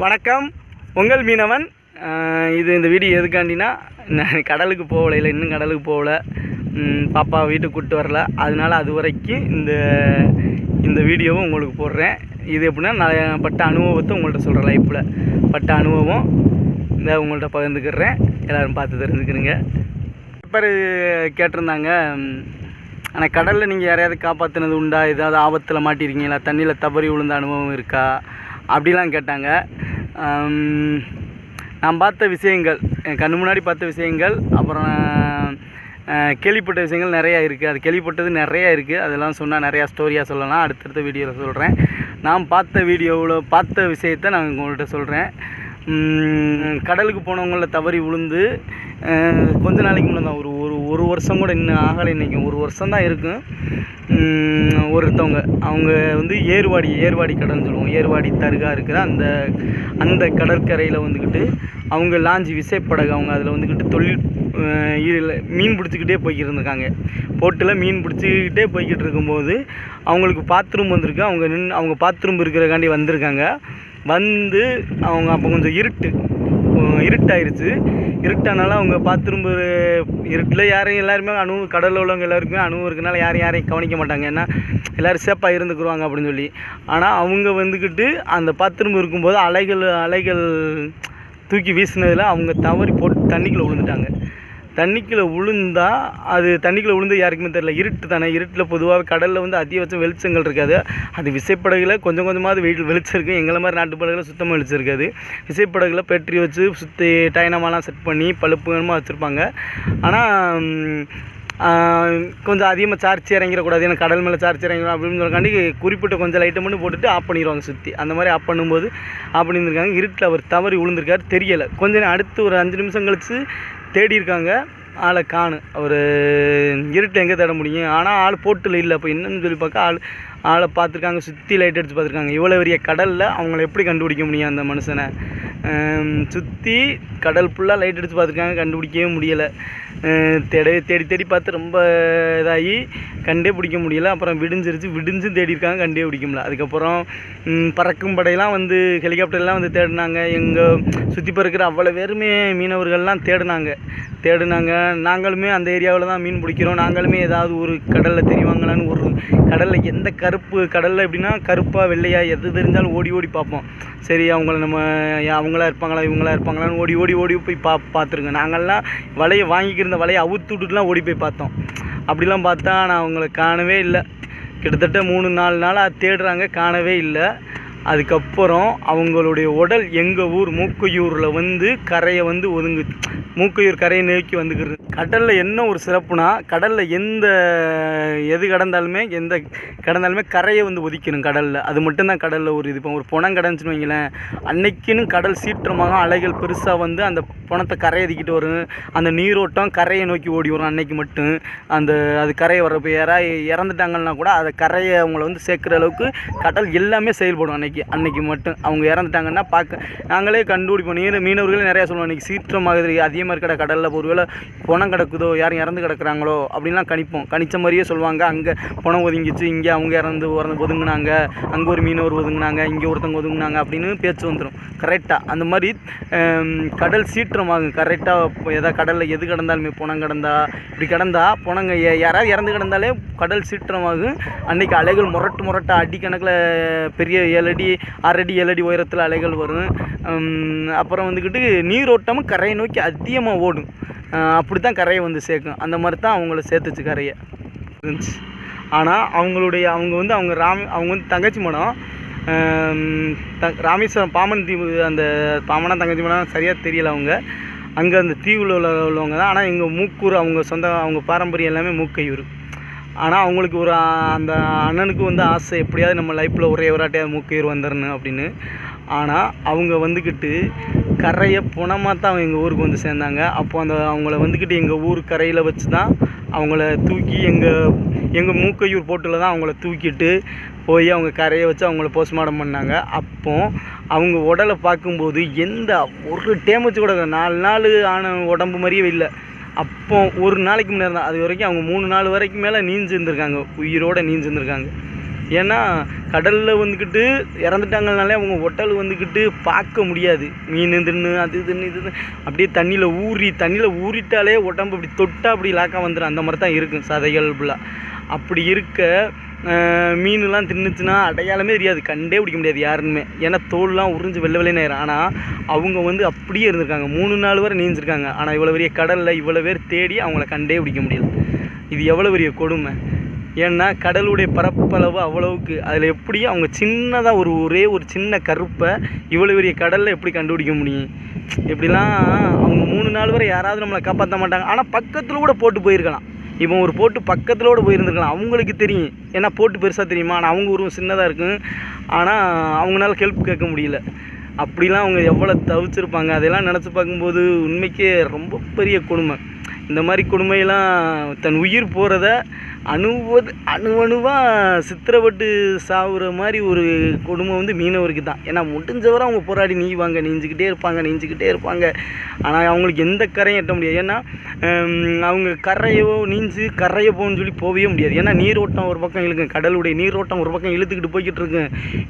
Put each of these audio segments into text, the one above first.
வணக்கம். உங்கள் மீனவன். இது இந்த வீடியோ எதுக்காண்டினா நான் கடலுக்கு போகலை இல்லை இன்னும் கடலுக்கு போகல. பாப்பா வீட்டுக்கு கூப்பிட்டு வரல. அதனால அது வரைக்கும் இந்த இந்த வீடியோவும் உங்களுக்கு போடுறேன். இது எப்படின்னா நான் பட்ட அனுபவத்தை உங்கள்கிட்ட சொல்கிறேன் லைஃப்பில் பட்ட அனுபவம் இந்த உங்கள்கிட்ட பகிர்ந்துக்கிறேன். எல்லோரும் பார்த்து தெரிஞ்சுக்கிறீங்க. பேர் கேட்டிருந்தாங்க. ஆனால் கடலில் நீங்கள் யாரையாவது காப்பாற்றினது உண்டா? ஏதாவது ஆபத்தில் மாட்டிருக்கீங்களா? தண்ணியில் தவறி விழுந்த அனுபவம் இருக்கா? அப்படிலாம் கேட்டாங்க. நான் பார்த்த விஷயங்கள் என் கண்ணு முன்னாடி பார்த்த விஷயங்கள் அப்புறம் கேள்விப்பட்ட விஷயங்கள் நிறையா இருக்குது அது கேள்விப்பட்டது நிறையா இருக்குது அதெல்லாம் சொன்னால் நிறையா ஸ்டோரியாக சொல்லலாம். அடுத்தடுத்த வீடியோவில் சொல்கிறேன் நான் பார்த்த வீடியோவில் பார்த்த விஷயத்த நான் உங்கள்கிட்ட சொல்கிறேன் கடலுக்கு போனவங்கள தவறி விழுந்து கொஞ்ச நாளைக்கு முன்னே தான் ஒரு ஒரு வருஷம் கூட இன்னும் ஆகலை இன்றைக்கி ஒரு வருஷம் தான் இருக்கும் ஒருத்தவங்க அவங்க வந்து ஏர்வாடி ஏர்வாடி கடல்னு சொல்லுவோம். ஏர்வாடி தருகா இருக்கிற அந்த அந்த கடற்கரையில் வந்துக்கிட்டு அவங்க லாஞ்சி விசைப்படகு அவங்க அதில் வந்துக்கிட்டு தொழில் மீன் பிடிச்சிக்கிட்டே போய்கிட்டு இருந்திருக்காங்க. போட்டில் மீன் பிடிச்சிக்கிட்டே போய்கிட்டு இருக்கும்போது அவங்களுக்கு பாத்ரூம் வந்திருக்கு. அவங்க நின்று அவங்க பாத்ரூம் இருக்கிறக்காண்டி வந்திருக்காங்க. வந்து அவங்க அப்போ கொஞ்சம் இருட்டு. இருட்டாயிருச்சு. இருட்டானால அவங்க பாத்ரூம் இருட்டில் யாரையும் எல்லாருமே அணு கடலில் உள்ளவங்க எல்லாருக்குமே அணுவும் இருக்கனால யாரும் யாரையும் கவனிக்க மாட்டாங்க. ஏன்னா எல்லோரும் சேஃபாக இருந்துக்குருவாங்க அப்படின்னு சொல்லி. ஆனால் அவங்க வந்துக்கிட்டு அந்த பாத்ரூம் இருக்கும்போது அலைகள் அலைகள் தூக்கி வீசினதில் அவங்க தவறி போட்டு தண்ணிக்குள்ளே விழுந்துட்டாங்க. தண்ணிக்குள்ளே விழுந்தால் அது தண்ணிக்குள்ளே விழுந்து யாருக்குமே தெரியல. இருட்டு தானே. இருட்டில் பொதுவாக கடலில் வந்து அதிகபட்சம் வெளிச்சங்கள் இருக்காது. அது விசைப்படகுல கொஞ்சம் கொஞ்சமாவது வெயில் வெளிச்சம் இருக்கும் எங்களை மாதிரி நாட்டு படகுல சுத்தமாக வெளிச்சம் இருக்காது விசைப்படகுல பேட்டரி வச்சு சுற்றி டைனமாலாம் செட் பண்ணி பழுப்புகரமாக வச்சுருப்பாங்க. ஆனால் கொஞ்சம் அதிகமாக சார்ஜ் இறங்கிடக்கூடாது ஏன்னா கடல் மேலே சார்ஜ் இறங்கிடும் அப்படின்னு சொல்லக்காண்டி குறிப்பிட்ட கொஞ்சம் லைட்டை மட்டும் போட்டுட்டு ஆஃப் பண்ணிடுவாங்க சுற்றி அந்த மாதிரி ஆஃப் பண்ணும்போது ஆஃப் பண்ணியிருந்திருக்காங்க. இருட்டில் அவர் தவறி விழுந்திருக்காரு தெரியலை. கொஞ்ச நேரம் அடுத்து ஒரு அஞ்சு நிமிஷம் கழித்து தேடி இருக்காங்க ஆளை காணு. அவர் இருட்டில் எங்கே தேட முடியும்? ஆனால் ஆள் போட்டில் இல்லை. அப்போ என்னன்னு சொல்லி பார்க்க ஆள் ஆளை பார்த்துருக்காங்க. சுற்றி லைட் அடித்து பார்த்துருக்காங்க. இவ்வளோ பெரிய கடலில் அவங்கள எப்படி கண்டுபிடிக்க முடியும் அந்த மனுஷனை? சுற்றி கடல் ஃபுல்லாக லைட் அடித்து பார்த்துருக்காங்க. கண்டுபிடிக்கவே முடியலை. தேடி தேடி தேடி பார்த்து ரொம்ப இதாகி கண்டே பிடிக்க முடியல. அப்புறம் விடிஞ்சிருச்சு. விடிஞ்சும் தேடி இருக்காங்க கண்டே பிடிக்க முடியல. அதுக்கப்புறம் பறக்கும் படையெல்லாம் வந்து ஹெலிகாப்டர்லாம் வந்து தேடினாங்க. எங்கள் சுற்றி பறக்கிற அவ்வளோ பேருமே மீனவர்கள்லாம் தேடினாங்க. தேடினாங்க. நாங்களுமே அந்த ஏரியாவில் தான் மீன் பிடிக்கிறோம். நாங்களுமே ஏதாவது ஒரு கடலில் தெரிவாங்களான்னு ஒரு கடலில் எந்த கருப்பு கடலில் எப்படின்னா கருப்பாக வெள்ளையாக எது தெரிஞ்சாலும் ஓடி ஓடி பார்ப்போம். சரி அவங்கள நம்ம அவங்களா இருப்பாங்களா இவங்களா இருப்பாங்களான்னு ஓடி ஓடி ஓடி போய் பா பார்த்துருங்க. நாங்கள்லாம் வலையை அந்த வலையை அவுத்து விட்டுட்டுலாம் ஓடி போய் பார்த்தோம். அப்படிலாம் பார்த்தா நான் அவங்கள காணவே இல்லை. கிட்டத்தட்ட மூணு நாலு நாளாக தேடுறாங்க காணவே இல்லை. அதுக்கப்புறம் அவங்களுடைய உடல் எங்கள் ஊர் மூக்கையூரில் வந்து கரையை வந்து ஒதுங்கு மூக்கையூர் கரையை நோக்கி வந்துக்கிறது கடலில் என்ன ஒரு சிறப்புனா கடலில் எந்த எது கடந்தாலுமே எந்த கடந்தாலுமே கரையை வந்து ஒதுக்கணும் கடலில். அது மட்டும்தான் கடலில் ஒரு இது. இப்போ ஒரு புணம் கடந்துச்சுன்னு வைங்களேன். அன்னைக்குன்னு கடல் சீற்றமாக அலைகள் பெருசாக வந்து அந்த புணத்தை கரையை ஒதுக்கிட்டு வரும். அந்த நீரோட்டம் கரையை நோக்கி ஓடி வரும் அன்னைக்கு மட்டும். அந்த அது கரையை வரப்போ யாராவது இறந்துட்டாங்கன்னா கூட அதை கரையை அவங்கள வந்து சேர்க்குற அளவுக்கு கடல் எல்லாமே செயல்படும் அன்னைக்கு. அன்னைக்கு மட்டும் அவங்க இறந்துட்டாங்கன்னா பார்க்க நாங்களே கண்டுபிடிப்போம். நீர் மீனவர்களே நிறையா சொல்லுவோம் அன்றைக்கி மாதிரி அதிகமாக இருக்கிற கடலில் ஒருவேளை பணம் கிடக்குதோ யாரும் இறந்து கிடக்குறாங்களோ அப்படின்லாம் கணிப்போம். கணிச்ச மாதிரியே சொல்லுவாங்க. அங்கே பணம் ஒதுங்கிச்சு இங்கே அவங்க இறந்து இறந்து ஒதுங்கினாங்க அங்கே ஒரு மீனவர் ஒதுங்கினாங்க இங்கே ஒருத்தவங்க ஒதுங்கினாங்க அப்படின்னு பேச்சு வந்துடும் கரெக்டாக அந்த மாதிரி கடல் சீற்றமாகும். கரெக்டாக எதாவது கடலில் எது கிடந்தாலுமே பணம் கிடந்தா இப்படி கிடந்தா பணங்க யாராவது இறந்து கிடந்தாலே கடல் சீற்றமாகும். அன்னைக்கு அலைகள் முரட்டு முரட்டாக அடி கணக்கில் பெரிய ஏழு அடி அடி அரடி ஏழடி உயரத்தில் அலைகள் வரும். அப்புறம் வந்துக்கிட்டு நீரோட்டமும் கரையை நோக்கி அதிகமாக ஓடும். அப்படி தான் கரையை வந்து சேர்க்கும். அந்த மாதிரி தான் அவங்கள சேர்த்துச்சு கரையை. இருந்துச்சு. ஆனால் அவங்களுடைய அவங்க வந்து அவங்க ராம் அவங்க வந்து தங்கச்சி மடம் த ராமேஸ்வரம் பாமன் தீவு அந்த பாமனா தங்கச்சி மடம் சரியாக தெரியல அவங்க. அங்கே அந்த தீவில் உள்ள உள்ளவங்க தான். ஆனால் எங்கள் மூக்கூர் அவங்க சொந்த அவங்க பாரம்பரியம் எல்லாமே மூக்கையூர் ஆனால் அவங்களுக்கு ஒரு அந்த அண்ணனுக்கு வந்து ஆசை எப்படியாவது நம்ம லைஃப்பில் ஒரே ஒரு ஆட்டையாவது வந்துடணும் அப்படின்னு. ஆனால் அவங்க வந்துக்கிட்டு கரையை புணமாக தான் அவங்க எங்கள் ஊருக்கு வந்து சேர்ந்தாங்க. அப்போது அந்த அவங்கள வந்துக்கிட்டு எங்கள் ஊர் கரையில் வச்சு தான் அவங்கள தூக்கி எங்கள் எங்கள் மூக்கையூர் போட்டில் தான் அவங்கள தூக்கிட்டு போய் அவங்க கரையை வச்சு அவங்கள போஸ்ட்மார்ட்டம் பண்ணாங்க. அப்போ அவங்க உடலை பார்க்கும்போது எந்த ஒரு டேமேஜ் கூட நாலு நாள் ஆன உடம்பு மாதிரியே இல்லை. அப்போ ஒரு நாளைக்கு முன்னாடி தான். அது வரைக்கும் அவங்க மூணு நாள் வரைக்கும் மேலே நீஞ்சிருந்துருக்காங்க உயிரோடு நீஞ்சிருந்துருக்காங்க ஏன்னா கடலில் வந்துக்கிட்டு இறந்துட்டாங்கனாலே அவங்க ஒட்டல் வந்துக்கிட்டு பார்க்க முடியாது. மீன் தின்னு அது இதுன்னு இது இதுன்னு. அப்படியே தண்ணியில் ஊறி தண்ணியில் ஊறிட்டாலே உடம்பு அப்படி தொட்டா அப்படி லாக்காக வந்துடும் அந்த மாதிரி தான் இருக்கும். சதைகள் ஃபுல்லாக அப்படி இருக்க மீன்லாம் தின்னுச்சுன்னா அடையாளமே தெரியாது கண்டே பிடிக்க முடியாது யாருமே ஏன்னா தோல்லாம் உறிஞ்சு வெள்ளை வெள்ளைன்னு ஆயிரும். ஆனால் அவங்க வந்து அப்படியே இருந்திருக்காங்க. மூணு நாள் வரை நீஞ்சிருக்காங்க ஆனால் இவ்வளோ பெரிய கடலில் இவ்வளோ பேர் தேடி அவங்கள கண்டே பிடிக்க முடியல. இது எவ்வளோ பெரிய கொடுமை. ஏன்னா கடலுடைய பரப்பளவு அவ்வளவுக்கு. அதில் எப்படி அவங்க சின்னதாக ஒரு ஒரே ஒரு சின்ன கருப்பை இவ்வளோ பெரிய கடலில் எப்படி கண்டுபிடிக்க முடியும்? இப்படிலாம் அவங்க மூணு நாள் வரை யாராவது நம்மளை காப்பாற்ற மாட்டாங்க. ஆனால் பக்கத்தில் கூட போட்டு போயிருக்கலாம். இவன் ஒரு போட்டு பக்கத்தில் போயிருந்துருக்கலாம். அவங்களுக்கு தெரியும். ஏன்னா போட்டு பெருசாக தெரியுமா? ஆனால் அவங்க உருவம் சின்னதாக இருக்கும். ஆனால் அவங்களால ஹெல்ப் கேட்க முடியல. அப்படிலாம் அவங்க எவ்வளோ தவிச்சிருப்பாங்க? அதெல்லாம் நினச்சி பார்க்கும்போது உண்மைக்கே ரொம்ப பெரிய கொடுமை. இந்த மாதிரி கொடுமையெல்லாம் தன் உயிர் போகிறத அணுவது அணுவணுவாக சித்திரப்பட்டு சாகுற மாதிரி ஒரு கொடுமை வந்து மீனவருக்கு தான். ஏன்னா முடிஞ்சவரை அவங்க போராடி நீவாங்க நீஞ்சிக்கிட்டே இருப்பாங்க நீஞ்சிக்கிட்டே இருப்பாங்க. ஆனால் அவங்களுக்கு எந்த கரையும் எட்ட முடியாது. ஏன்னா அவங்க கரையோ நீஞ்சு கரையை போகணும்னு சொல்லி போகவே முடியாது. ஏன்னா நீரோட்டம் ஒரு பக்கம் இழுக்கும். கடலுடைய நீரோட்டம் ஒரு பக்கம் இழுத்துக்கிட்டு போய்கிட்டு இருக்கு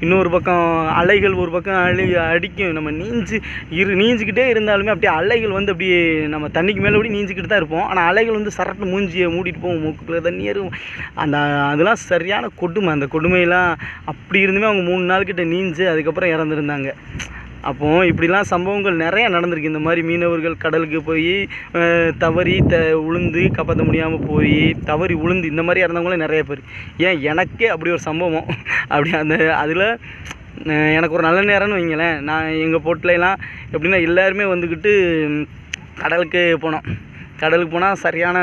இன்னொரு பக்கம் அலைகள் ஒரு பக்கம் அழி அடிக்கும். நம்ம நீஞ்சு இரு நீஞ்சிக்கிட்டே இருந்தாலுமே அப்படியே அலைகள் வந்து அப்படியே நம்ம தண்ணிக்கு மேலே அப்படி நீஞ்சிக்கிட்டு தான் இருப்போம். ஆனால் அலைகள் வந்து சரட்டு மூஞ்சியை மூடிட்டு போவோம் மூக்குக்குள்ளே தண்ணியாக இருக்கும் அந்த அதெல்லாம் சரியான கொடுமை. அந்த கொடுமையெல்லாம் அப்படி இருந்துமே அவங்க மூணு நாள் கிட்ட நீஞ்சு அதுக்கப்புறம் இறந்துருந்தாங்க. அப்போ இப்படிலாம் சம்பவங்கள் நிறையா நடந்திருக்கு. இந்த மாதிரி மீனவர்கள் கடலுக்கு போய் தவறி த உளுந்து கப்பத்த முடியாமல் போய் தவறி உளுந்து இந்த மாதிரி இறந்தவங்களும் நிறைய பேர். ஏன் எனக்கே அப்படி ஒரு சம்பவம். அப்படி அந்த அதில் எனக்கு ஒரு நல்ல நேரம்னு வைங்களேன். நான் எங்கள் போட்டிலலாம் எப்படின்னா எல்லாருமே வந்துக்கிட்டு கடலுக்கு போனோம். கடலுக்கு போனால் சரியான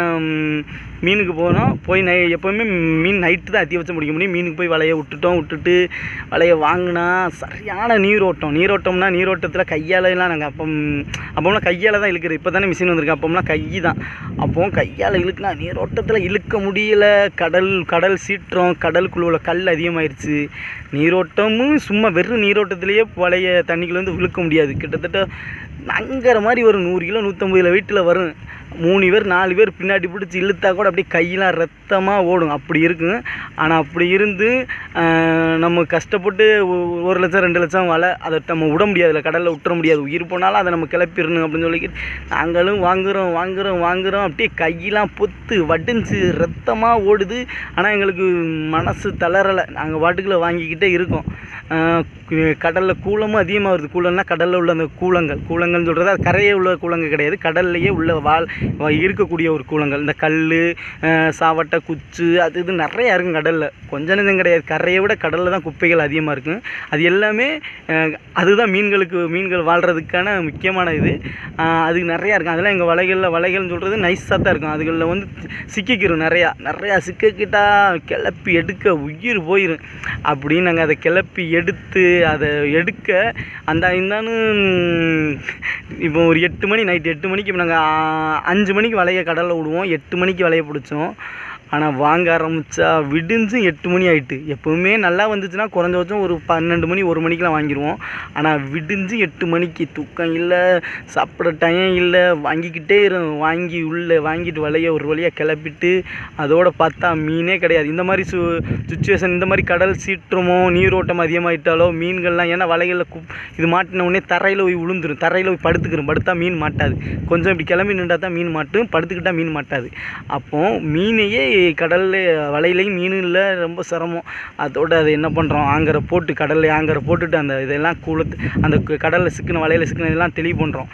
மீனுக்கு போனோம் போய் நை எப்போவுமே மீன் நைட்டு தான் அதிகபட்சம் பிடிக்க முடியும். மீனுக்கு போய் வலையை விட்டுட்டோம் விட்டுட்டு வலையை வாங்கினா சரியான நீரோட்டம். நீரோட்டம்னா நீரோட்டத்தில் கையாலலாம் நாங்கள் அப்போ அப்போம்லாம் கையால் தான் இழுக்கிறது. இப்போ தானே மிஷின் வந்திருக்கு. அப்போம்லாம் கை தான். அப்போவும் கையால் இழுக்குனா நீரோட்டத்தில் இழுக்க முடியல. கடல் கடல் சீற்றம் கடலுக்குள்ள உள்ள கல் அதிகமாயிருச்சு. நீரோட்டமும் சும்மா வெறும் நீரோட்டத்திலேயே வலைய தண்ணிக்குள்ளேருந்து இழுக்க முடியாது. கிட்டத்தட்ட நங்கிற மாதிரி ஒரு நூறு கிலோ நூற்றம்பது கிலோ வீட்டில் வரும். மூணு பேர் நாலு பேர் பின்னாடி பிடிச்சி இழுத்தா கூட அப்படியே கையெல்லாம் ரத்தமாக ஓடும். அப்படி இருக்கும். ஆனால் அப்படி இருந்து நம்ம கஷ்டப்பட்டு ஒ- ஒரு லட்சம் ரெண்டு லட்சம் வலை அதை நம்ம விட முடியாதுல்ல கடலில் விட்டுற முடியாது. உயிர் போனாலும் அதை நம்ம கிளப்பிடணும் அப்படின்னு சொல்லிக்கிட்டு நாங்களும் வாங்குகிறோம் வாங்குகிறோம் வாங்குகிறோம் அப்படியே கையெல்லாம் பொத்து வடிஞ்சு ரத்தமாக ஓடுது. ஆனால் எங்களுக்கு மனசு தளரலை. நாங்கள் வாட்டுக்குள்ளே வாங்கிக்கிட்டே இருக்கோம். கடலில் கூலமும் அதிகமாக வருது. கூலம்னா கடலில் உள்ள அந்த கூலங்கள். கூலங்கள்னு சொல்கிறது அது கரையே உள்ள கூலங்கள் கிடையாது. கடல்லையே உள்ள வாழ் இருக்கக்கூடிய ஒரு கூலங்கள். இந்த கல் சாவட்டை குச்சு அது இது நிறையா இருக்கும் கடலில். கொஞ்ச நேரம் கிடையாது. கரையை விட கடலில் தான் குப்பைகள் அதிகமாக இருக்கும் அது எல்லாமே அதுதான் மீன்களுக்கு மீன்கள் வாழ்கிறதுக்கான முக்கியமான இது. அது நிறையா இருக்கும். அதெல்லாம் எங்கள் வலைகளில் வலைகள்னு சொல்கிறது நைஸாக தான் இருக்கும். அதுகளில் வந்து சிக்கிக்கிறோம் நிறையா. நிறையா சிக்கிக்கிட்டா கிளப்பி எடுக்க உயிர் போயிடும் அப்படின்னு நாங்கள் அதை கிளப்பி எடுத்து அதை எடுக்க அந்த இந்தான்னு இப்போ ஒரு எட்டு மணி நைட்டு எட்டு மணிக்கு இப்போ நாங்கள் அஞ்சு மணிக்கு வலையை கடலில் விடுவோம் எட்டு மணிக்கு வலையை பிடிச்சோம். ஆனால் வாங்க ஆரம்பித்தா விடிஞ்சு எட்டு மணி ஆயிட்டு. எப்போவுமே நல்லா வந்துச்சுன்னா குறைஞ்சபட்சம் ஒரு பன்னெண்டு மணி ஒரு மணிக்கெலாம் வாங்கிடுவோம் ஆனால் விடிஞ்சு எட்டு மணிக்கு தூக்கம் இல்லை சாப்பிட டைம் இல்லை வாங்கிக்கிட்டே இரு வாங்கி உள்ளே வாங்கிட்டு வலையை ஒரு வழியாக கிளப்பிட்டு அதோட பார்த்தா மீனே கிடையாது. இந்த மாதிரி சு சுச்சுவேஷன் இந்த மாதிரி கடல் சீற்றமோ நீரோட்டம் அதிகமாகிட்டாலோ மீன்கள்லாம் ஏன்னா வலைகளில் குப் இது மாட்டின உடனே தரையில் போய் விழுந்துடும் தரையில் போய் படுத்துக்கிறோம். படுத்தா மீன் மாட்டாது. கொஞ்சம் இப்படி கிளம்பி நின்றா தான் மீன் மாட்டும் படுத்துக்கிட்டால் மீன் மாட்டாது. அப்போது மீனையே கடலில் வலையிலையும் மீன் இல்லை ரொம்ப சிரமம். அதோட அதை என்ன பண்ணுறோம் ஆங்கரை போட்டு கடலில் ஆங்கரை போட்டுட்டு அந்த இதெல்லாம் குளத்து அந்த கடலில் சிக்கின வலையில் சிக்கின இதெல்லாம் தெளிவு பண்ணுறோம்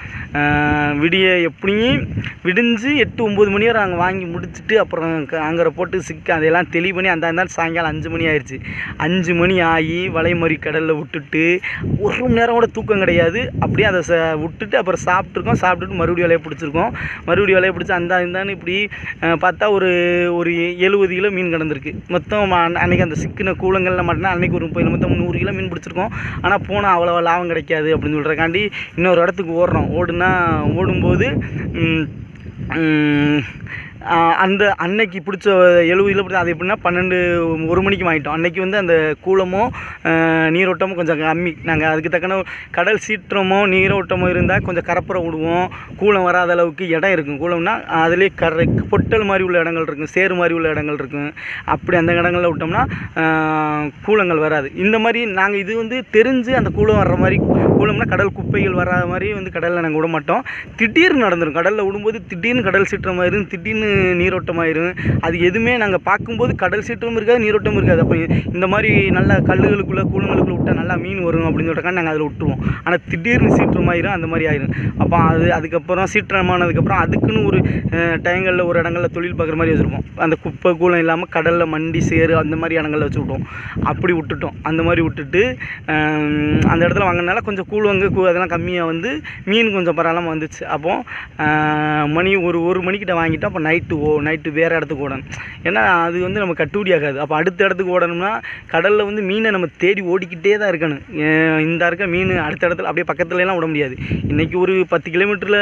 விடிய எப்படியும் விடிஞ்சு எட்டு ஒம்பது மணி வரை நாங்கள் வாங்கி முடிச்சுட்டு அப்புறம் க- ஆங்கரை போட்டு சிக்க அதையெல்லாம் தெளிவு பண்ணி அந்த இருந்தாலும் சாயங்காலம் அஞ்சு மணி ஆயிடுச்சு அஞ்சு மணி ஆகி வலைமறி கடலில் விட்டுட்டு ஒரு மணி நேரம் கூட தூக்கம் கிடையாது. அப்படியே அதை ச விட்டுட்டு அப்புறம் சாப்பிட்ருக்கோம் சாப்பிட்டுட்டு மறுபடியும் வலையை பிடிச்சிருக்கோம். மறுபடியும் வலையை பிடிச்சி அந்த இருந்தாலும் இப்படி பார்த்தா ஒரு ஒரு எழுபது கிலோ மீன் கிடந்திருக்கு. மொத்தம் அன்றைக்கி அந்த சிக்கின கூலங்களில் மட்டும்னா அன்றைக்கி ஒரு முப்பது மொத்தம் நூறு கிலோ மீன் பிடிச்சிருக்கோம். ஆனால் போனால் அவ்வளோ லாபம் கிடைக்காது அப்படின்னு சொல்கிறக்காண்டி இன்னொரு இடத்துக்கு ஓடுறோம். ஓடுனா ஓடும்போது அந்த அன்னைக்கு பிடிச்ச எழுபது கிலோ பிடிச்ச அது எப்படின்னா பன்னெண்டு ஒரு மணிக்கு வாங்கிட்டோம். அன்னைக்கு வந்து அந்த கூலமோ நீரோட்டமும் கொஞ்சம் கம்மி. நாங்கள் அதுக்கு தக்கன கடல் சீற்றமோ நீரோட்டமோ இருந்தால் கொஞ்சம் கரப்புற விடுவோம். கூலம் வராத அளவுக்கு இடம் இருக்கும். கூலம்னா அதிலே கரை பொட்டல் மாதிரி உள்ள இடங்கள் இருக்கும். சேறு மாதிரி உள்ள இடங்கள் இருக்கும். அப்படி அந்த இடங்களில் விட்டோம்னா கூலங்கள் வராது. இந்த மாதிரி நாங்கள் இது வந்து தெரிஞ்சு அந்த கூலம் வர்ற மாதிரி கூலம்னா கடல் குப்பைகள் வராத மாதிரி வந்து கடலில் நாங்கள் விட மாட்டோம். திடீர்னு நடந்துடும் கடலில் விடும்போது திடீர்னு கடல் சீற்றமாயிரும் திடீர்னு நீரோட்டமாயிரும். அது எதுவுமே நாங்கள் பார்க்கும்போது கடல் சீற்றமும் இருக்காது நீரோட்டமும் இருக்காது. அப்போ இந்த மாதிரி நல்ல கல்லுகளுக்குள்ளே கூலங்களுக்குள்ளே விட்டால் நல்லா மீன் வரும் அப்படின்னு சொல்லிட்டு நாங்கள் அதில் விட்டுருவோம். ஆனால் திடீர்னு சீற்றமாயிரும் அந்த மாதிரி ஆயிரும். அப்போ அது அதுக்கப்புறம் சீற்றமானதுக்கப்புறம் அதுக்குன்னு ஒரு டைங்களில் ஒரு இடங்களில் தொழில் பார்க்குற மாதிரி வச்சுருப்போம். அந்த குப்பை கூலம் இல்லாமல் கடலில் மண்டி சேரு அந்த மாதிரி இடங்களில் வச்சு விட்டோம். அப்படி விட்டுட்டோம். அந்த மாதிரி விட்டுட்டு அந்த இடத்துல வாங்கினால கொஞ்சம் கூழுவங்க அதெல்லாம் கம்மியாக வந்து மீன் கொஞ்சம் பரவாயில்லாமல் வந்துச்சு. அப்போ மணி ஒரு ஒரு மணிக்கிட்ட வாங்கிட்டோம். அப்போ நைட் நைட்டு ஓ நைட்டு வேறு இடத்துக்கு ஓடணும். ஏன்னா அது வந்து நம்ம கட்டுப்படி ஆகாது. அப்போ அடுத்த இடத்துக்கு ஓடணும்னா கடலில் வந்து மீனை நம்ம தேடி ஓடிக்கிட்டே தான் இருக்கணும். இந்த இருக்க மீன் அடுத்த இடத்துல அப்படியே பக்கத்துலலாம் விட முடியாது. இன்றைக்கி ஒரு பத்து கிலோமீட்டரில்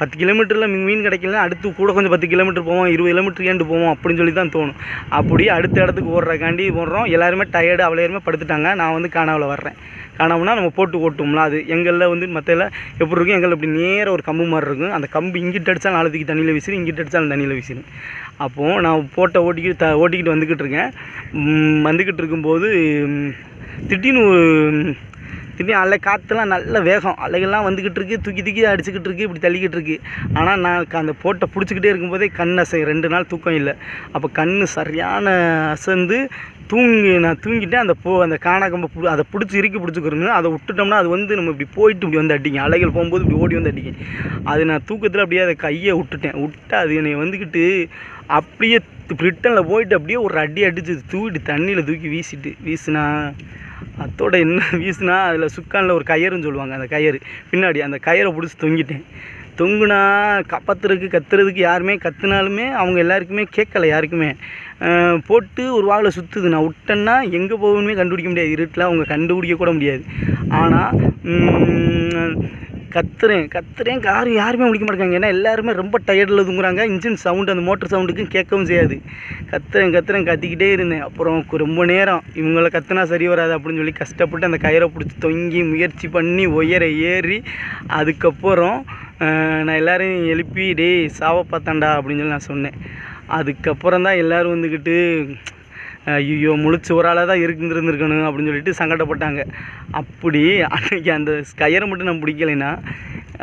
பத்து கிலோமீட்டரில் மீன் கிடைக்கலன்னா அடுத்து கூட கொஞ்சம் பத்து கிலோமீட்டர் போவோம் இருபது கிலோமீட்டர் ஏண்டு போவோம் அப்படின்னு சொல்லி தான் தோணும். அப்படியே அடுத்த இடத்துக்கு ஓடுறக்காண்டி ஓடுறோம். எல்லாருமே டயர்டு அவ்வளோ படுத்துட்டாங்க. நான் வந்து காணாவில் வர்றேன். காணோம்னா நம்ம போட்டு ஓட்டுவோம்ல அது எங்களில் வந்து மற்றையில் எப்படி இருக்கும் எங்களில் இப்படி நேராக ஒரு கம்பு மாதிரி இருக்கும். அந்த கம்பு இங்கிட்டு அடித்தா நாளத்துக்கு தண்ணியில் வீசிடும் இங்கிட்டு அடித்தாலும் தண்ணியில் வீசிடும் அப்போது நான் போட்ட ஓட்டிக்கிட்டு த ஓட்டிக்கிட்டு வந்துக்கிட்டு இருக்கேன். வந்துக்கிட்டு இருக்கும்போது திடீர்னு ஒரு திடீர்னு அலை காற்றுலாம் நல்ல வேகம். அலைகள்லாம் வந்துக்கிட்டு இருக்குது தூக்கி தூக்கி அடிச்சுக்கிட்டு இருக்குது இப்படி தள்ளிக்கிட்டு இருக்குது ஆனால் நான் அந்த போட்டை பிடிச்சிக்கிட்டே இருக்கும்போதே கண் அசை ரெண்டு நாள் தூக்கம் இல்லை. அப்போ கண் சரியான அசந்து தூங்கி நான் தூங்கிட்டேன் அந்த போ அந்த காணாக்கம்பை பு அதை பிடிச்சி இறுக்கி பிடிச்சிக்கிறோன்னு அதை விட்டுட்டோம்னா அது வந்து நம்ம இப்படி போயிட்டு இப்படி வந்து அடிக்கும். அலைகள் போகும்போது இப்படி ஓடி வந்து அடிக்கும். அது நான் தூக்கத்தில் அப்படியே அதை கையை விட்டுட்டேன். விட்டு அது என்னை வந்துக்கிட்டு அப்படியே பிரிட்டனில் போயிட்டு அப்படியே ஒரு அடி அடிச்சு தூக்கிட்டு தண்ணியில் தூக்கி வீசிட்டு வீசினா அத்தோட என்ன வீசினா அதில் சுக்கானில் ஒரு கயிறுன்னு சொல்லுவாங்க அந்த கயிறு. பின்னாடி அந்த கயிறை பிடிச்சி தொங்கிட்டேன். தொங்குனா கப்பத்துறதுக்கு கத்துறதுக்கு யாருமே கத்துனாலுமே அவங்க எல்லாருக்குமே கேட்கல யாருக்குமே. போட்டு ஒரு வாவில் சுற்றுது நான் விட்டேன்னா எங்கே போகணுமே கண்டுபிடிக்க முடியாது. இருட்டில் அவங்க கண்டுபிடிக்க கூட முடியாது. ஆனால் கத்துறேன். கத்துறேன். கார் யாருமே முடிக்க மாட்டாங்க ஏன்னா எல்லாருமே ரொம்ப டயர்டில் தூங்குறாங்க. இன்ஜின் சவுண்டு அந்த மோட்டர் சவுண்டுக்கும் கேட்கவும் செய்யாது. கத்துறேன் கத்துறேன் கத்திக்கிட்டே இருந்தேன். அப்புறம் ரொம்ப நேரம். இவங்கள கத்துனா சரி வராது அப்படின்னு சொல்லி கஷ்டப்பட்டு அந்த கயிறை பிடிச்சி தொங்கி முயற்சி பண்ணி உயர ஏறி அதுக்கப்புறம் நான் எல்லோரையும் எழுப்பி டேய் சாவ பார்த்தேன்டா அப்படின்னு சொல்லி நான் சொன்னேன். அதுக்கப்புறம் தான் எல்லோரும் வந்துக்கிட்டு ஐயோ முழிச்சு ஒரு ஆளாக தான் இருந்திருந்துருக்கணும் அப்படின்னு சொல்லிட்டு சங்கடப்பட்டாங்க. அப்படி அன்னைக்கு அந்த கயிறை மட்டும் நான் பிடிக்கலைன்னா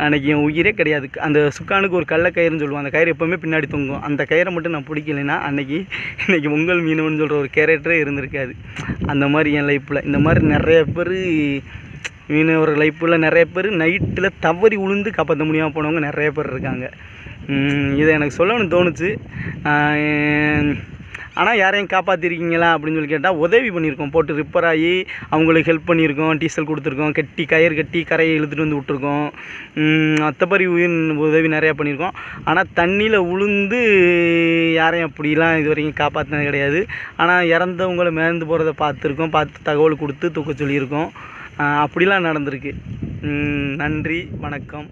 அன்னைக்கு என் உயிரே கிடையாது. அந்த சுக்கானுக்கு ஒரு கள்ள கயிறுன்னு சொல்லுவோம். அந்த கயிறு எப்போவுமே பின்னாடி தொங்கும். அந்த கயிறை மட்டும் நான் பிடிக்கலைன்னா அன்றைக்கி இன்றைக்கி உங்கள் மீனவன் சொல்கிற ஒரு கேரக்டரே இருந்திருக்காது. அந்த மாதிரி என் லைஃப்பில் இந்த மாதிரி நிறைய பேர் மீனவர் லைஃப்பில் நிறைய பேர் நைட்டில் தவறி உளுந்து காப்பாற்ற முடியாமல் போனவங்க நிறைய பேர் இருக்காங்க. இதை எனக்கு சொல்லணும்னு தோணுச்சு. ஆனால் யாரையும் காப்பாற்றிருக்கீங்களா அப்படின்னு சொல்லி கேட்டால் உதவி பண்ணியிருக்கோம். போட்டு ரிப்பேர் ஆகி அவங்களுக்கு ஹெல்ப் பண்ணியிருக்கோம். டீசல் கொடுத்துருக்கோம். கட்டி கயிறு கட்டி கரையை இழுத்துட்டு வந்து விட்ருக்கோம் மற்றபடி உயிர் உதவி நிறையா பண்ணியிருக்கோம். ஆனால் தண்ணியில் உளுந்து யாரையும் அப்படிலாம் இது வரைக்கும் காப்பாற்றினது கிடையாது. ஆனால் இறந்தவங்கள மேந்து போகிறத பார்த்துருக்கோம். பார்த்து தகவல் கொடுத்து தூக்க சொல்லியிருக்கோம். அப்படிலாம் நடந்திருக்கு. நன்றி வணக்கம்.